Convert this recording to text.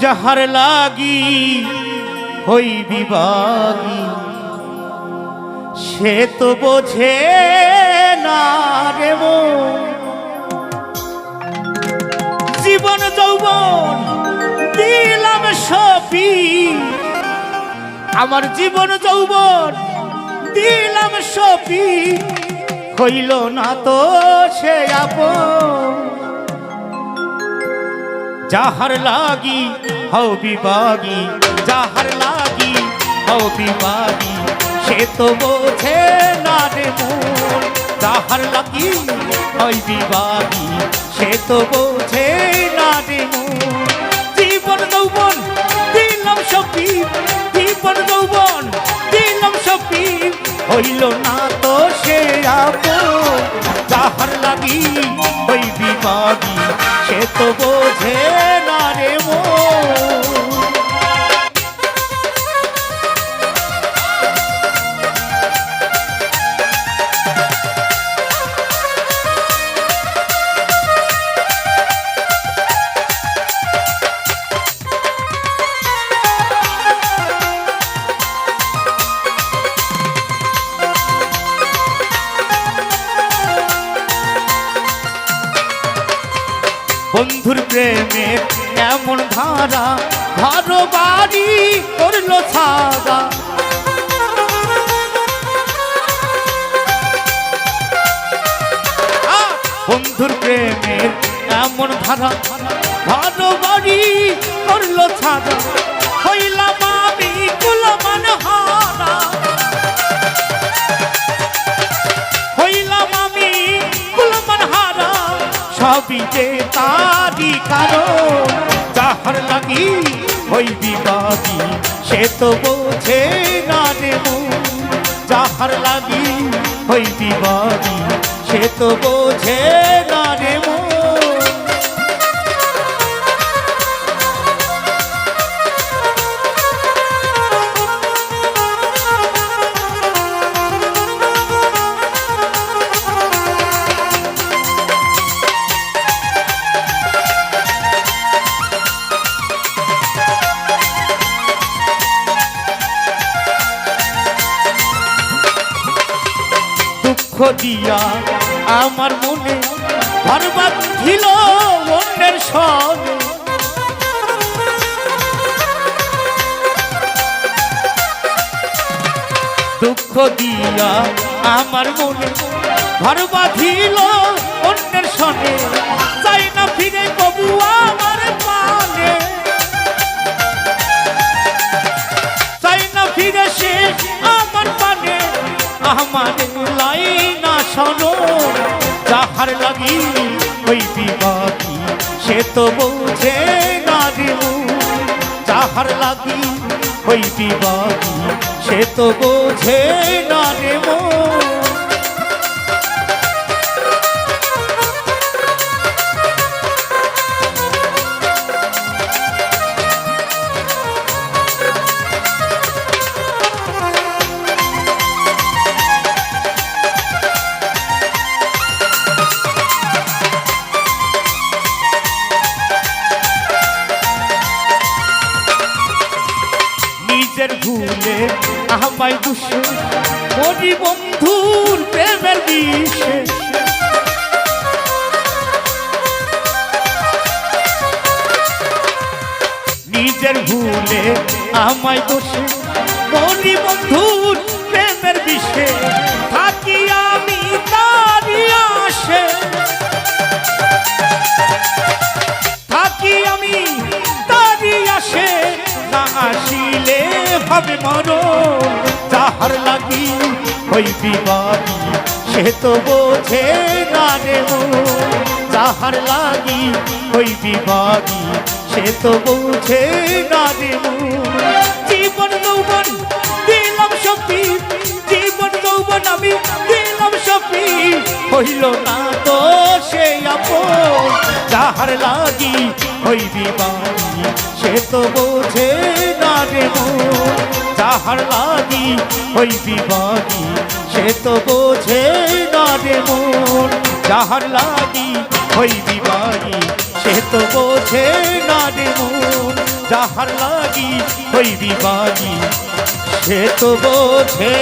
যাহার লাগি হই বিবাগী সে তো বোঝে না রে। জীবন যৌবন দিলাম সপি আমার জীবন যৌবন দিলাম সপি হইল না তো সে আপন যাহার লাগি, হও বিবাগী যাহার লাগি, হও বিবাগী সে তো বোঝে না রে মন, যাহার লাগি হই বিবাগী সে তো বোঝে না রে মন। জীবন যৌবন, দিলাম সপি জীবন যৌবন, দিলাম সপি হইল না তো সে আপন। যাহার লাগি বিবাগী সে তো বোঝে না রে মন। বন্ধুর প্রেমে এমন ধারা ভালো বাড়ি করল ছাগা বন্ধুর প্রেমে এমন ধারা ভালো বাড়ি করল ছাগা হইলাম আমি কুলমান হারা। সবই যে তারি কারণ, যাহার লাগি ওই বিবাদী, সে তো বোঝে না রে। যাহার লাগি ওই বিবাদী, সে তো বোঝে না দুঃখ দিয়া আমার মনে ঘরবাদ ছিল অন্যের সঙ্গে। দুঃখ দিয়া আমার মনে ঘর বাঁধিল অন্যের সঙ্গে। চাই না ফিরে কবু আমার আমার লাই না শোনো, যাহার লাগি ওই বিবাদী, সে তো বোঝে না দিলু। যাহার লাগি ওই বিবাদী, সে তো বোঝে না রে। আমায় দুষে মরি বন্ধুর প্রেমের বিষে নিজের ভুলে আমায় দোষে মরি বন্ধুর প্রেমের বিষে। থাকি আমি তারি আসে থাকি আমি তারি আসে না আসিলে হবে মর যাহার লাগি ওই বিবাদী, সে তো বোঝে না রে। যাহার লাগি ওই বিবাদী, সে তো বোঝে না রে। জীবন যৌবন দিলাম সপি জীবন যৌবন আমি দিলাম সপি হইল না তো সে আপন, যাহার লাগি হই বিবাদী, সে তো বোঝে। যাহার লাগি ওই বিবাদী, সে তো বোঝে না রে মন। যাহার লাগি ওই বিবাদী, সে তো বোঝে না রে মন। যাহার লাগি ওই বাগি সে তো বোঝে